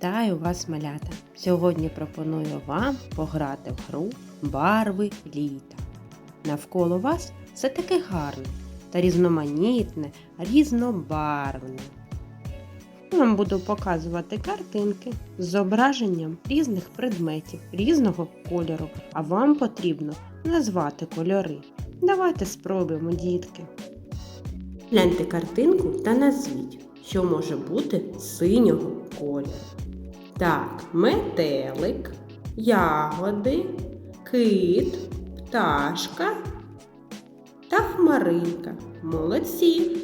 Вітаю вас, малята! Сьогодні пропоную вам пограти в гру Барви літа. Навколо вас все таке гарне та різноманітне, різнобарвне. Я вам буду показувати картинки з зображенням різних предметів різного кольору, а вам потрібно назвати кольори. Давайте спробуємо, дітки. Гляньте картинку та назвіть, що може бути синього кольору. Так, метелик, ягоди, кит, пташка та хмаринка. Молодці!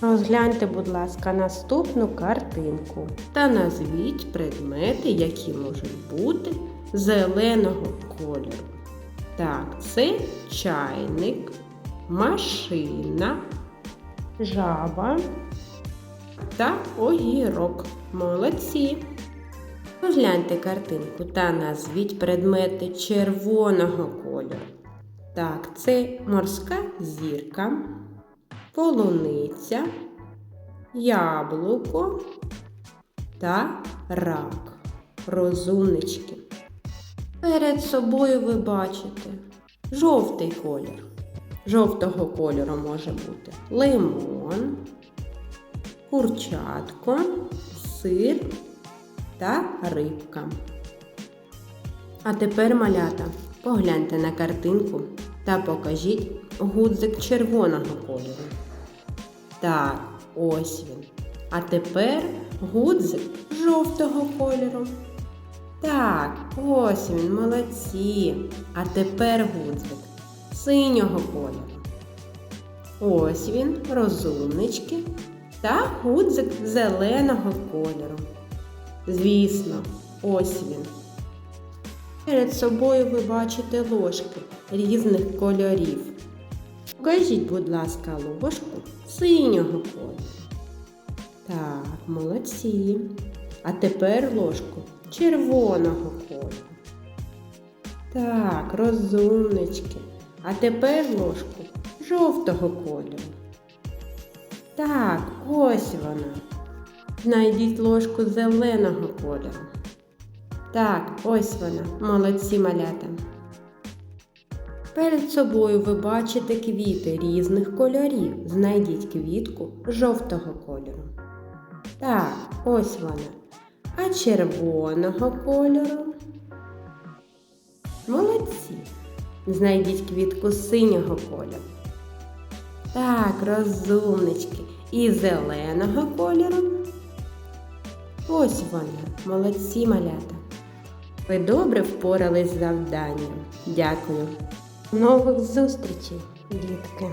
Розгляньте, будь ласка, наступну картинку та назвіть предмети, які можуть бути зеленого кольору. Так, це чайник, машина, жаба та огірок. Молодці! Розгляньте картинку та назвіть предмети червоного кольору. Так, це морська зірка, полуниця, яблуко та рак. Розумнички. Перед собою ви бачите жовтий колір. Жовтого кольору може бути лимон, курчатко, сир та рибка. А тепер, малята, погляньте на картинку та покажіть гудзик червоного кольору. Так, ось він. А тепер гудзик жовтого кольору. Так, ось він, молодці. А тепер гудзик синього кольору. Ось він, розумнички, та гудзик зеленого кольору. Звісно, ось він. Перед собою ви бачите ложки різних кольорів. Покажіть, будь ласка, ложку синього кольору. Так, молодці. А тепер ложку червоного кольору. Так, розумнички. А тепер ложку жовтого кольору. Так, ось вона. Знайдіть ложку зеленого кольору. Так, ось вона, молодці малята. Перед собою ви бачите квіти різних кольорів. Знайдіть квітку жовтого кольору. Так, ось вона. А червоного кольору. Молодці. Знайдіть квітку синього кольору. Так, розумнички. І зеленого кольору. Ось вона, молодці малята. Ви добре впорались з завданням. Дякую. Нових зустрічей, дітки!